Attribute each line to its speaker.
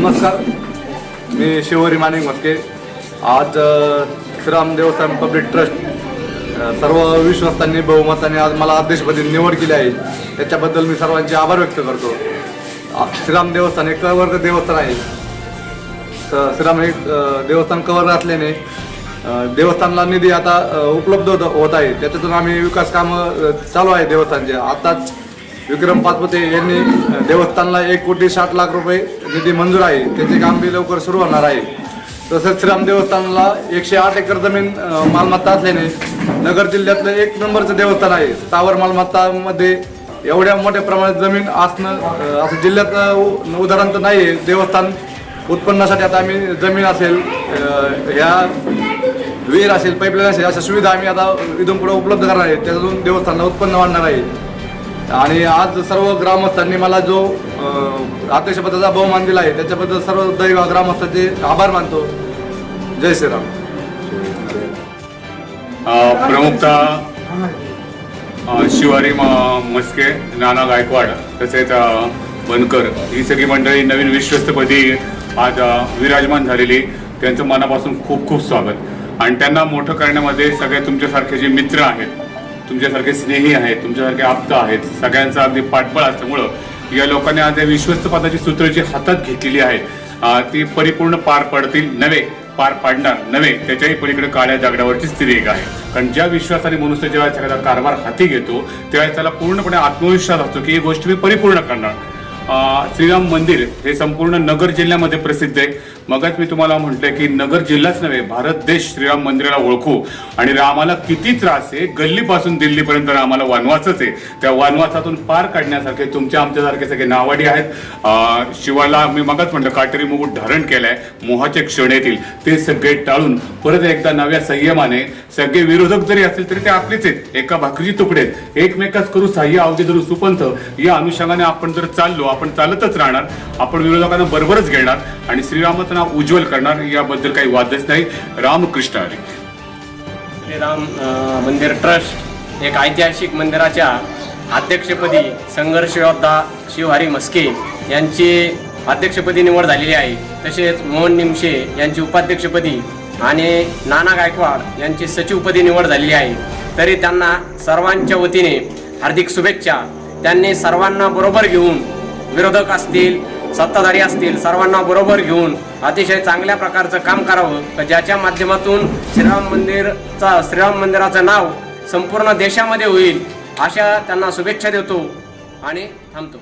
Speaker 1: नमस्कार. मी शिवहरी मानिक मस्के आज अ, श्रीराम देवस्थान पब्लिक ट्रस्ट सर्व विश्वस्तांनी बहुमताने आज मला अध्यक्षपदी निवड केली आहे. त्याच्याबद्दल मी सर्वांचे आभार व्यक्त करतो. श्रीराम देवस्थान हे कवर्ग देवस्थान आहे. स- श्रीराम हे देवस्थान कवर्ग असल्याने देवस्थानला निधी आता उपलब्ध होत- होत आहे. त्याच्यातून आम्ही विकास कामं चालू आहे देवस्थानचे. आताच विक्रम पाचपते यांनी देवस्थानला एक कोटी साठ लाख रुपये निधी मंजूर आहे. त्याचे काम बी लवकर सुरू होणार आहे. तसंच श्रीराम देवस्थानला एकशे आठ एकर जमीन मालमत्ता असल्याने नगर जिल्ह्यातलं एक नंबरचं देवस्थान आहे. स्थावर मालमत्तामध्ये एवढ्या मोठ्या प्रमाणात जमीन असणं असं जिल्ह्यात उ- उदाहरण तर नाही आहे देवस्थान उत्पन्नासाठी आता आम्ही जमीन असेल ह्या विहीर असेल पाईपलाईन असेल अशा सुविधा आम्ही आता इथून पुढे उपलब्ध करणार आहे. त्याच्यातून देवस्थानला उत्पन्न वाढणार आहे. आणि आज सर्व ग्रामस्थांनी मला जो अ, अध्यक्षपदाचा बहुमान दिला आहे त्याच्याबद्दल सर्व दैव ग्रामस्थांचे आभार मानतो. जय श्रीराम.
Speaker 2: प्रमुखता शिवारी म- मस्के नाना गायकवाड तसेच बनकर ही सगळी मंडळी नवीन विश्वस्तपदी आज विराजमान झालेली त्यांचं मनापासून खूप खूप स्वागत. आणि त्यांना मोठं करण्यामध्ये सगळे तुमच्यासारखे जे मित्र आहेत तुमच्यासारखे स्नेही आहेत तुमच्यासारखे आप्त आहेत सगळ्यांचा अगदी पाठबळ असल्यामुळं या लोकांनी आज या विश्वस्त पदाची सूत्र जी हातात घेतलेली आहेत ती परिपूर्ण पार पडतील नव्हे पार पाडणार नव्हे त्याच्याही पलीकडे काळ्या जागडावरची स्थिती एक आहे. कारण ज्या विश्वासाने मनुष्य जेव्हा एखादा कारभार हाती घेतो त्यावेळेस त्याला पूर्णपणे आत्मविश्वास असतो की ही गोष्ट मी परिपूर्ण करणार. श्रीराम मंदिर हे संपूर्ण नगर जिल्ह्यामध्ये प्रसिद्ध आहे. मगच मी तुम्हाला म्हटलंय की नगर जिल्हाच नव्हे भारत देश श्रीराम मंदिराला ओळखू. आणि रामाला किती त्रास आहे गल्लीपासून दिल्लीपर्यंत रामाला वनवासच आहे. त्या वनवासातून पार काढण्यासारखे तुमच्या आमच्यासारखे सगळे नावाडी आहेत. शिवाला मी मगच म्हटलं काटेरी मुकुट धारण केलंय मोहाचे क्षण येतील. ते सगळे टाळून परत एकदा नव्या संयमाने सगळे विरोधक जरी असतील तरी ते आपलेच आहेत. एका भाकरीचे तुकडे आहेत. एकमेकाच करू सहाय्य अवधी धरू सुपंथ या अनुषंगाने आपण जर चाललो आपण चालतच राहणार. आपण विरोधकांना बरोबरच घेणार. आणि श्रीरामाचं नाव उज्ज्वल करणार याबद्दल काही वादच नाही. रामकृष्ण हरी.
Speaker 3: श्रीराम मंदिर ट्रस्ट एक ऐतिहासिक मंदिराच्या अध्यक्षपदी संघर्ष योद्धा शिवहरी मस्के यांची अध्यक्षपदी निवड झालेली आहे. तसेच मोहन निमशे यांची उपाध्यक्षपदी आणि नाना गायकवाड यांची सचिवपदी निवड झालेली आहे. तरी त्यांना सर्वांच्या वतीने हार्दिक शुभेच्छा. त्यांनी सर्वांना बरोबर घेऊन विरोधक असतील सत्ताधारी असतील सर्वांना बरोबर घेऊन अतिशय चांगल्या प्रकारचं काम करावं ज्याच्या माध्यमातून श्रीराम मंदिरचा श्रीराम मंदिराचं नाव संपूर्ण देशामध्ये होईल अशा त्यांना शुभेच्छा देतो आणि थांबतो.